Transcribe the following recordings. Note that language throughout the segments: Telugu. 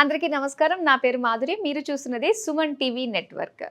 అందరికీ నమస్కారం. నా పేరు మాధురి. మీరు చూస్తున్నది సుమన్ టీవీ నెట్వర్క్.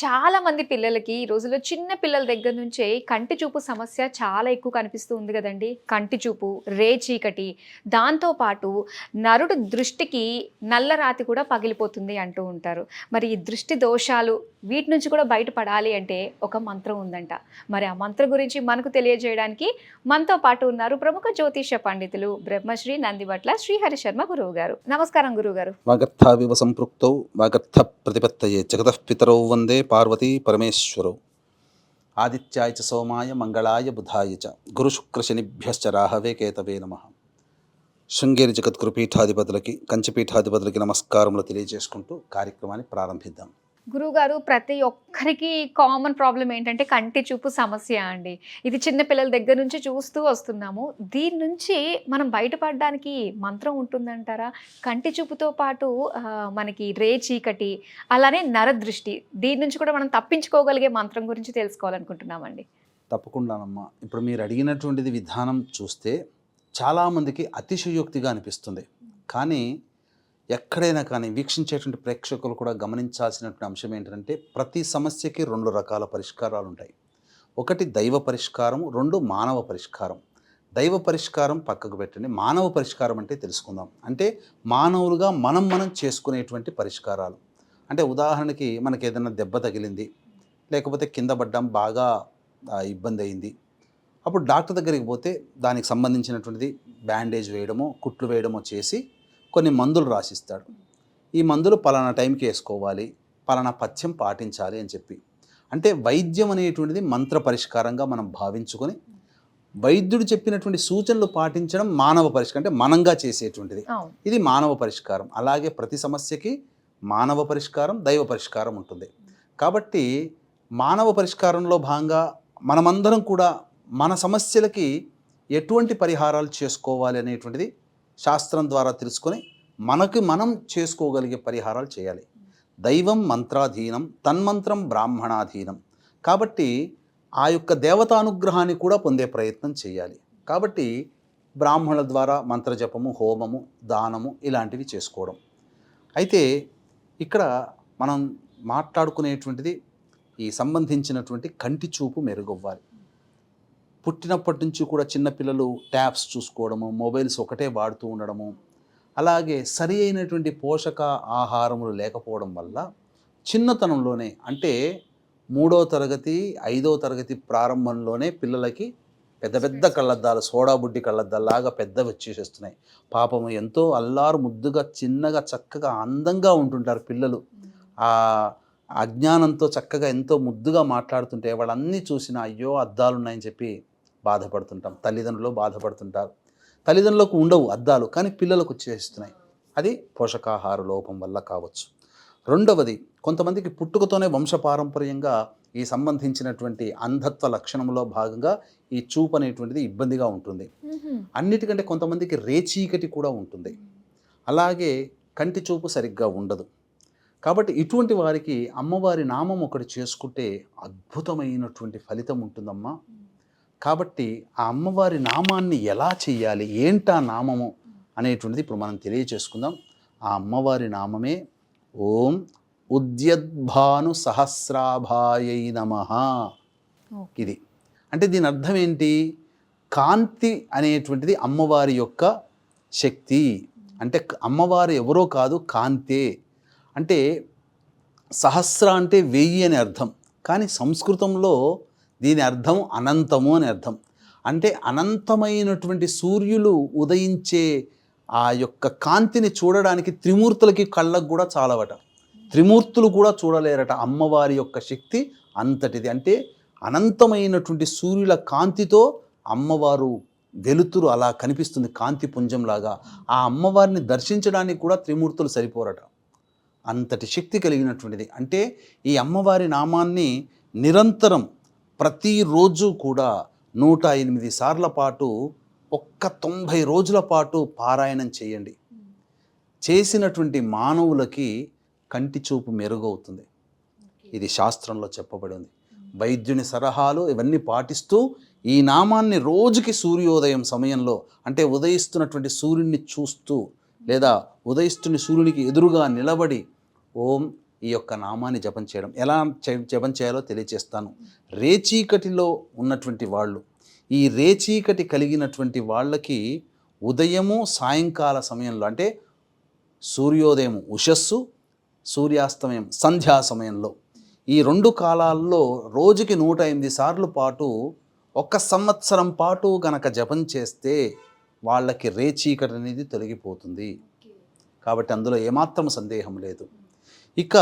చాలా మంది పిల్లలకి ఈ రోజుల్లో చిన్న పిల్లల దగ్గర నుంచే కంటి చూపు సమస్య చాలా ఎక్కువ కనిపిస్తూ ఉంది కదండి. కంటి చూపు రే చీకటి దాంతోపాటు నరుడు దృష్టికి నల్లరాతి కూడా పగిలిపోతుంది అంటూ ఉంటారు. మరి ఈ దృష్టి దోషాలు వీటి నుంచి కూడా బయటపడాలి అంటే ఒక మంత్రం ఉందంట. మరి ఆ మంత్రం గురించి మనకు తెలియజేయడానికి మనతో పాటు ఉన్నారు ప్రముఖ జ్యోతిష పండితులు బ్రహ్మశ్రీ నందిబట్ల శ్రీహరి శర్మ గురువు గారు. నమస్కారం గురువు గారు. వాగర్థావివ సంపృక్తౌ వాగర్థ ప్రతిపత్తయే జగతః పితరౌ వందే పార్వతీ పరమేశ్వరౌ. ఆదిత్యాయ చ సోమాయ మంగళాయ బుధాయ చ గురుశుక్రశనిభ్యశ్చ రాహవే కేతవే నమ. శృంగేరి జగద్గురు పీఠాధిపతులకి కంచిపీఠాధిపతులకి నమస్కారములు తెలియజేసుకుంటూ కార్యక్రమాన్ని ప్రారంభిద్దాం. గురువుగారు ప్రతి ఒక్కరికి కామన్ ప్రాబ్లం ఏంటంటే కంటి చూపు సమస్య అండి. ఇది చిన్న పిల్లల దగ్గర నుంచి చూస్తూ వస్తున్నాము. దీని నుంచి మనం బయటపడడానికి మంత్రం ఉంటుందంటారా? కంటి చూపుతో పాటు మనకి రే చీకటి అలానే నరదృష్టి దీని నుంచి కూడా మనం తప్పించుకోగలిగే మంత్రం గురించి తెలుసుకోవాలనుకుంటున్నామండి. తప్పకుండానమ్మా. ఇప్పుడు మీరు అడిగినటువంటిది విధానం చూస్తే చాలామందికి అతిశయోక్తిగా అనిపిస్తుంది. కానీ ఎక్కడైనా కానీ వీక్షించేటువంటి ప్రేక్షకులు కూడా గమనించాల్సినటువంటి అంశం ఏంటంటే ప్రతి సమస్యకి రెండు రకాల పరిష్కారాలు ఉంటాయి. ఒకటి దైవ పరిష్కారం రెండు మానవ పరిష్కారం. దైవ పరిష్కారం పక్కకు పెట్టండి. మానవ పరిష్కారం అంటే తెలుసుకుందాం. అంటే మానవులుగా మనం మనం చేసుకునేటువంటి పరిష్కారాలు. అంటే ఉదాహరణకి మనకి ఏదైనా దెబ్బ తగిలింది లేకపోతే కింద పడ్డం బాగా ఇబ్బంది అయింది. అప్పుడు డాక్టర్ దగ్గరికి పోతే దానికి సంబంధించినటువంటిది బ్యాండేజ్ వేయడమో కుట్లు వేయడమో చేసి కొన్ని మందులు రాసిస్తాడు. ఈ మందులు పలానా టైంకి వేసుకోవాలి పలానా పథ్యం పాటించాలి అని చెప్పి. అంటే వైద్యం అనేటువంటిది మంత్ర పరిష్కారంగా మనం భావించుకొని వైద్యుడు చెప్పినటువంటి సూచనలు పాటించడం మానవ పరిష్కారం అంటే మనంగా చేసేటువంటిది. ఇది మానవ పరిష్కారం. అలాగే ప్రతి సమస్యకి మానవ పరిష్కారం దైవ పరిష్కారం ఉంటుంది. కాబట్టి మానవ పరిష్కారంలో భాగంగా మనమందరం కూడా మన సమస్యలకి ఎటువంటి పరిహారాలు చేసుకోవాలి అనేటువంటిది శాస్త్రం ద్వారా తెలుసుకొని మనకి మనం చేసుకోగలిగే పరిహారాలు చేయాలి. దైవం మంత్రాధీనం తన్మంత్రం బ్రాహ్మణాధీనం. కాబట్టి ఆ యొక్క దేవతానుగ్రహాన్ని కూడా పొందే ప్రయత్నం చేయాలి. కాబట్టి బ్రాహ్మణుల ద్వారా మంత్రజపము హోమము దానము ఇలాంటివి చేసుకోవడం. అయితే ఇక్కడ మనం మాట్లాడుకునేటువంటిది ఈ సంబంధించినటువంటి కంటి చూపు మెరుగవ్వాలి. పుట్టినప్పటి నుంచి కూడా చిన్నపిల్లలు ట్యాబ్స్ చూసుకోవడము మొబైల్స్ ఒకటే వాడుతూ ఉండడము అలాగే సరి అయినటువంటి పోషక ఆహారములు లేకపోవడం వల్ల చిన్నతనంలోనే అంటే మూడో తరగతి ఐదో తరగతి ప్రారంభంలోనే పిల్లలకి పెద్ద పెద్ద కళ్ళద్దాలు సోడా బుడ్డి కళ్ళద్దాలాగా పెద్దవి వచ్చేసేస్తున్నాయి. పాపము ఎంతో అల్లారు ముద్దుగా చిన్నగా చక్కగా అందంగా ఉంటుంటారు పిల్లలు. ఆ అజ్ఞానంతో చక్కగా ఎంతో ముద్దుగా మాట్లాడుతుంటే వాళ్ళన్నీ చూసిన అయ్యో అద్దాలు ఉన్నాయని చెప్పి బాధపడుతుంటాం. తల్లిదండ్రులు బాధపడుతుంటారు. తల్లిదండ్రులకు ఉండవు అద్దాలు కానీ పిల్లలకు వచ్చేస్తున్నాయి అది పోషకాహార లోపం వల్ల కావచ్చు. రెండవది కొంతమందికి పుట్టుకతోనే వంశపారంపర్యంగా ఈ సంబంధించినటువంటి అంధత్వ లక్షణంలో భాగంగా ఈ చూపు అనేటువంటిది ఇబ్బందిగా ఉంటుంది. అన్నిటికంటే కొంతమందికి రేచీకటి కూడా ఉంటుంది. అలాగే కంటి చూపు సరిగ్గా ఉండదు. కాబట్టి ఇటువంటి వారికి అమ్మవారి నామం ఒకటి చేసుకుంటే అద్భుతమైనటువంటి ఫలితం ఉంటుందమ్మా. కాబట్టి ఆ అమ్మవారి నామాన్ని ఎలా చెయ్యాలి? ఏంటా నామము? అనేటువంటిది ఇప్పుడు మనం తెలియచేసుకుందాం. ఆ అమ్మవారి నామమే ఓం ఉద్యద్భాను సహస్రాభాయై నమ. ఇది. అంటే దీని అర్థం ఏంటి? కాంతి అనేటువంటిది అమ్మవారి యొక్క శక్తి. అంటే అమ్మవారు ఎవరో కాదు కాంతే. అంటే సహస్ర అంటే వెయ్యి అని అర్థం. కానీ సంస్కృతంలో దీని అర్థం అనంతము అని అర్థం. అంటే అనంతమైనటువంటి సూర్యులు ఉదయించే ఆ యొక్క కాంతిని చూడడానికి త్రిమూర్తులకి కళ్ళకు కూడా చాలవట. త్రిమూర్తులు కూడా చూడలేరట అమ్మవారి యొక్క శక్తి అంతటిది. అంటే అనంతమైనటువంటి సూర్యుల కాంతితో అమ్మవారు వెలుతురు అలా కనిపిస్తుంది కాంతి పుంజంలాగా. ఆ అమ్మవారిని దర్శించడానికి కూడా త్రిమూర్తులు సరిపోరట. అంతటి శక్తి కలిగినటువంటిది. అంటే ఈ అమ్మవారి నామాన్ని నిరంతరం ప్రతిరోజు కూడా నూట ఎనిమిది సార్ల పాటు ఒక్క తొంభై రోజుల పాటు పారాయణం చేయండి. చేసినటువంటి మానవులకి కంటి చూపు మెరుగవుతుంది. ఇది శాస్త్రంలో చెప్పబడి ఉంది వైద్యుని సలహాలు ఇవన్నీ పాటిస్తూ ఈ నామాన్ని రోజుకి సూర్యోదయం సమయంలో అంటే ఉదయిస్తున్నటువంటి సూర్యుడిని చూస్తూ లేదా ఉదయిస్తున్న సూర్యునికి ఎదురుగా నిలబడి ఓం ఈ యొక్క నామాన్ని జపం చేయడం. ఎలా జపం చేయాలో తెలియచేస్తాను. రేచీకటిలో ఉన్నటువంటి వాళ్ళు ఈ రేచీకటి కలిగినటువంటి వాళ్ళకి ఉదయము సాయంకాల సమయంలో అంటే సూర్యోదయం ఉషస్సు సూర్యాస్తమయం సంధ్యా సమయంలో. ఈ రెండు కాలాల్లో రోజుకి నూట ఎనిమిది సార్లు పాటు ఒక సంవత్సరం పాటు గనక జపం చేస్తే వాళ్ళకి రేచీకటి అనేది తొలగిపోతుంది. కాబట్టి అందులో ఏమాత్రం సందేహం లేదు. ఇక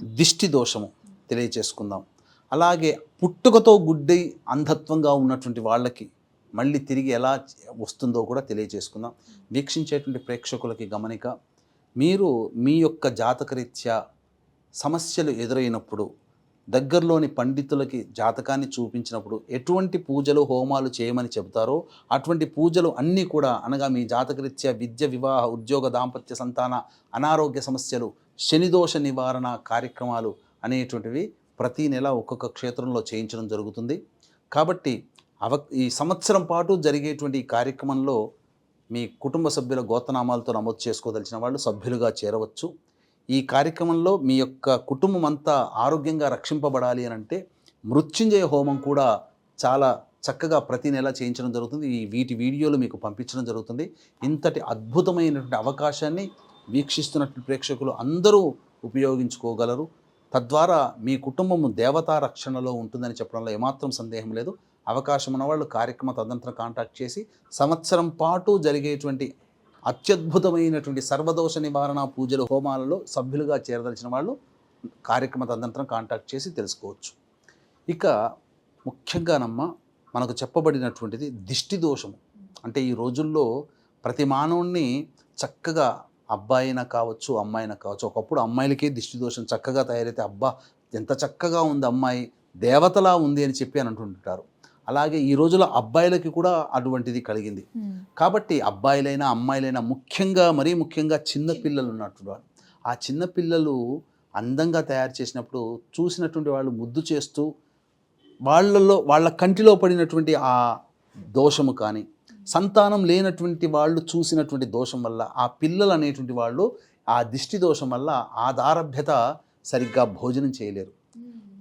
దిష్టి దోషము తెలియచేసుకుందాం. అలాగే పుట్టుకతో గుడ్డి అంధత్వంగా ఉన్నటువంటి వాళ్ళకి మళ్ళీ తిరిగి ఎలా వస్తుందో కూడా తెలియజేసుకుందాం వీక్షించేటువంటి ప్రేక్షకులకి గమనిక మీరు మీ యొక్క జాతకరీత్యా సమస్యలు ఎదురైనప్పుడు దగ్గరలోని పండితులకి జాతకాన్ని చూపించినప్పుడు ఎటువంటి పూజలు హోమాలు చేయమని చెబుతారో అటువంటి పూజలు అన్నీ కూడా అనగా మీ జాతకరీత్యా విద్య వివాహ ఉద్యోగ దాంపత్య సంతాన అనారోగ్య సమస్యలు శనిదోష నివారణ కార్యక్రమాలు అనేటువంటివి ప్రతి నెల ఒక్కొక్క క్షేత్రంలో చేయించడం జరుగుతుంది. కాబట్టి అవ ఈ సంవత్సరం పాటు జరిగేటువంటి ఈ కార్యక్రమంలో మీ కుటుంబ సభ్యుల గోతనామాలతో నమోదు చేసుకోదలిచిన వాళ్ళు సభ్యులుగా చేరవచ్చు. ఈ కార్యక్రమంలో మీ యొక్క కుటుంబం అంతా ఆరోగ్యంగా రక్షింపబడాలి అని అంటే మృత్యుంజయ హోమం కూడా చాలా చక్కగా ప్రతి నెల చేయించడం జరుగుతుంది. ఈ వీటి వీడియోలు మీకు పంపించడం జరుగుతుంది. ఇంతటి అద్భుతమైనటువంటి అవకాశాన్ని వీక్షిస్తున్నటువంటి ప్రేక్షకులు అందరూ ఉపయోగించుకోగలరు. తద్వారా మీ కుటుంబము దేవతా రక్షణలో ఉంటుందని చెప్పడంలో ఏమాత్రం సందేహం లేదు. అవకాశం ఉన్నవాళ్ళు కార్యక్రమ తదంతరం కాంటాక్ట్ చేసి సంవత్సరం పాటు జరిగేటువంటి అత్యద్భుతమైనటువంటి సర్వదోష నివారణ పూజలు హోమాలలో సభ్యులుగా చేరదలిచిన వాళ్ళు కార్యక్రమ తదనంతరం కాంటాక్ట్ చేసి తెలుసుకోవచ్చు. ఇక ముఖ్యంగానమ్మ మనకు చెప్పబడినటువంటిది దిష్టి దోషము. అంటే ఈ రోజుల్లో ప్రతి మానవుణ్ణి చక్కగా అబ్బాయినా కావచ్చు అమ్మాయినా కావచ్చు ఒకప్పుడు అమ్మాయిలకే దిష్టి దోషం చక్కగా తయారైతే అబ్బా ఎంత చక్కగా ఉంది అమ్మాయి దేవతలా ఉంది అని చెప్పి అని అంటుంటారు. అలాగే ఈ రోజుల్లో అబ్బాయిలకి కూడా అటువంటిది కలిగింది. కాబట్టి అబ్బాయిలైనా అమ్మాయిలైనా ముఖ్యంగా మరీ ముఖ్యంగా చిన్న పిల్లలు ఉన్నటువంటి వాళ్ళు ఆ చిన్న పిల్లలు అందంగా తయారు చేసినప్పుడు చూసినటువంటి వాళ్ళు ముద్దు చేస్తూ వాళ్ళలో వాళ్ళ కంటిలో పడినటువంటి ఆ దోషము కానీ సంతానం లేనటువంటి వాళ్ళు చూసినటువంటి దోషం వల్ల ఆ పిల్లలు అనేటువంటి వాళ్ళు ఆ దిష్టి దోషం వల్ల ఆ దారభ్యత సరిగ్గా భోజనం చేయలేరు.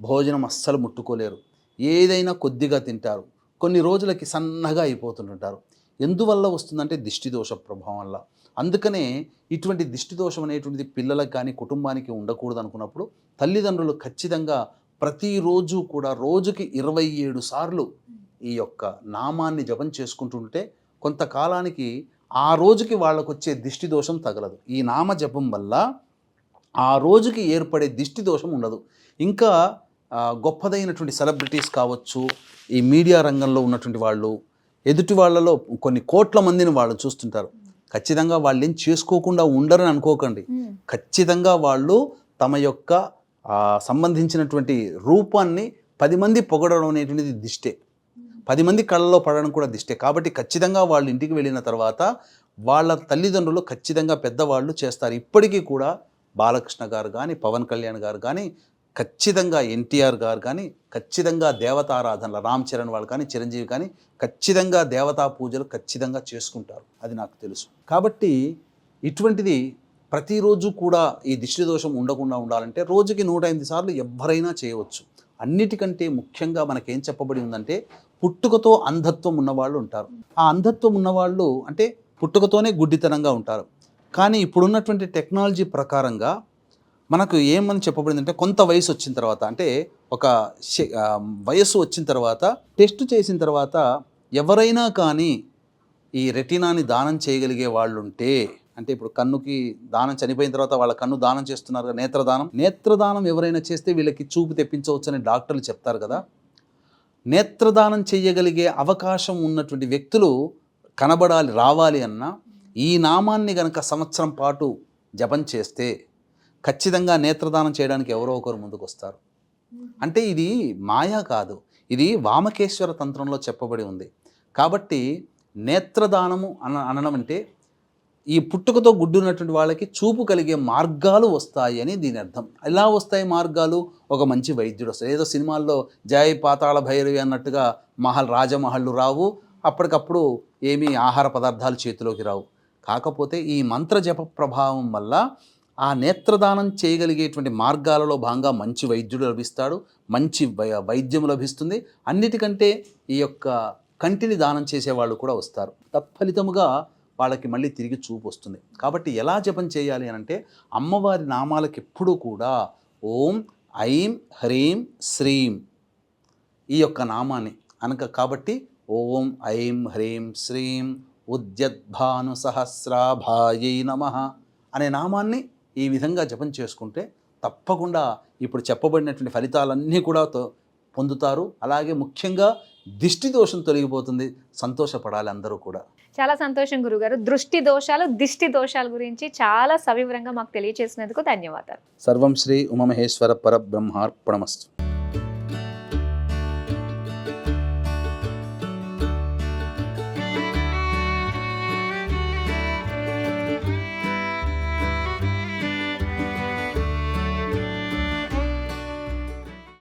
భోజనం అస్సలు ముట్టుకోలేరు. ఏదైనా కొద్దిగా తింటారు. కొన్ని రోజులకి సన్నగా అయిపోతుంటుంటారు. ఎందువల్ల వస్తుందంటే దిష్టిదోష ప్రభావం వల్ల. అందుకనే ఇటువంటి దిష్టి దోషం అనేటువంటిది పిల్లలకు కానీ కుటుంబానికి ఉండకూడదు అనుకున్నప్పుడు తల్లిదండ్రులు ఖచ్చితంగా ప్రతిరోజు కూడా రోజుకి ఇరవై ఏడు సార్లు ఈ యొక్క నామాన్ని జపం చేసుకుంటుంటే కొంతకాలానికి ఆ రోజుకి వాళ్ళకు వచ్చే దిష్టి దోషం తగలదు. ఈ నామ జపం వల్ల ఆ రోజుకి ఏర్పడే దిష్టి దోషం ఉండదు. ఇంకా గొప్పదైనటువంటి సెలబ్రిటీస్ కావచ్చు ఈ మీడియా రంగంలో ఉన్నటువంటి వాళ్ళు ఎదుటి వాళ్ళలో కొన్ని కోట్ల మందిని వాళ్ళు చూస్తుంటారు. ఖచ్చితంగా వాళ్ళు ఏం చేసుకోకుండా ఉండరని అనుకోకండి. ఖచ్చితంగా వాళ్ళు తమ యొక్క సంబంధించినటువంటి రూపాన్ని పది మంది పొగడడం అనేటువంటిది దిష్టే. పది మంది కళ్ళలో పడడం కూడా దిష్టే. కాబట్టి ఖచ్చితంగా వాళ్ళు ఇంటికి వెళ్ళిన తర్వాత వాళ్ళ తల్లిదండ్రులు ఖచ్చితంగా పెద్దవాళ్ళు చేస్తారు. ఇప్పటికీ కూడా బాలకృష్ణ గారు కానీ పవన్ కళ్యాణ్ గారు కానీ ఖచ్చితంగా ఎన్టీఆర్ గారు కానీ ఖచ్చితంగా దేవతారాధనలు రామ్ చరణ్ వాళ్ళు కానీ చిరంజీవి కానీ ఖచ్చితంగా దేవతా పూజలు ఖచ్చితంగా చేసుకుంటారు. అది నాకు తెలుసు. కాబట్టి ఇటువంటిది ప్రతిరోజు కూడా ఈ దిష్టి దోషం ఉండకుండా ఉండాలంటే రోజుకి నూట ఎనిమిది సార్లు ఎవరైనా చేయవచ్చు. అన్నిటికంటే ముఖ్యంగా మనకేం చెప్పబడి ఉందంటే పుట్టుకతో అంధత్వం ఉన్నవాళ్ళు ఉంటారు. ఆ అంధత్వం ఉన్నవాళ్ళు అంటే పుట్టుకతోనే గుడ్డితనంగా ఉంటారు. కానీ ఇప్పుడున్నటువంటి టెక్నాలజీ ప్రకారంగా మనకు ఏమని చెప్పబడిందంటే కొంత వయసు వచ్చిన తర్వాత అంటే ఒక శ- వయస్సు వచ్చిన తర్వాత టెస్ట్ చేసిన తర్వాత ఎవరైనా కానీ ఈ రెటినాని దానం చేయగలిగే వాళ్ళు ఉంటే అంటే ఇప్పుడు కన్నుకి దానం చనిపోయిన తర్వాత వాళ్ళ కన్ను దానం చేస్తున్నారు నేత్రదానం. నేత్రదానం ఎవరైనా చేస్తే వీళ్ళకి చూపు తెప్పించవచ్చు అని డాక్టర్లు చెప్తారు కదా. నేత్రదానం చేయగలిగే అవకాశం ఉన్నటువంటి వ్యక్తులు కనబడాలి రావాలి అన్న ఈ నామాన్ని గనక సంవత్సరం పాటు జపం చేస్తే ఖచ్చితంగా నేత్రదానం చేయడానికి ఎవరో ఒకరు ముందుకు వస్తారు అంటే ఇది మాయా కాదు. ఇది వామకేశ్వర తంత్రంలో చెప్పబడి ఉంది. కాబట్టి నేత్రదానము అన అనడం అంటే ఈ పుట్టుకతో గుడ్డున్నటువంటి వాళ్ళకి చూపు కలిగే మార్గాలు వస్తాయి అని దీని అర్థం. ఎలా వస్తాయి మార్గాలు? ఒక మంచి వైద్యుడు వస్తాడు. ఏదో సినిమాల్లో జయ పాతాళ భైరవి అన్నట్టుగా మహల్ రాజమహళ్ళు రావు. అప్పటికప్పుడు ఏమీ ఆహార పదార్థాలు చేతిలోకి రావు. కాకపోతే ఈ మంత్ర జప ప్రభావం వల్ల ఆ నేత్రదానం చేయగలిగేటువంటి మార్గాలలో భాగంగా మంచి వైద్యుడు లభిస్తాడు మంచి వై- వైద్యం లభిస్తుంది. అన్నిటికంటే ఈ యొక్క కంటిని దానం చేసేవాళ్ళు కూడా వస్తారు. తత్ఫలితముగా వాళ్ళకి మళ్ళీ తిరిగి చూపు వస్తుంది. కాబట్టి ఎలా జపం చేయాలి అని అంటే అమ్మవారి నామాలకు ఎప్పుడూ కూడా ఓం ఐం హ్రీం శ్రీం ఈ యొక్క నామాన్ని అనక కాబట్టి ఓం ఐం హ్రీం శ్రీం ఉద్యద్భాను సహస్రాభాయై నమ అనే నామాన్ని ఈ విధంగా జపం చేసుకుంటే తప్పకుండా ఇప్పుడు చెప్పబడినటువంటి ఫలితాలన్నీ కూడా తో- పొందుతారు. అలాగే ముఖ్యంగా దిష్టి దోషం తొలగిపోతుంది. సంతోషపడాలి అందరూ కూడా. చాలా సంతోషం గురుగారు. దృష్టి దోషాలు దిష్టి దోషాల గురించి చాలా సవివరంగా మాకు తెలియజేసినందుకు ధన్యవాదాలు. సర్వం శ్రీ ఉమమహేశ్వర పరబ్రహ్మార్పణమస్తు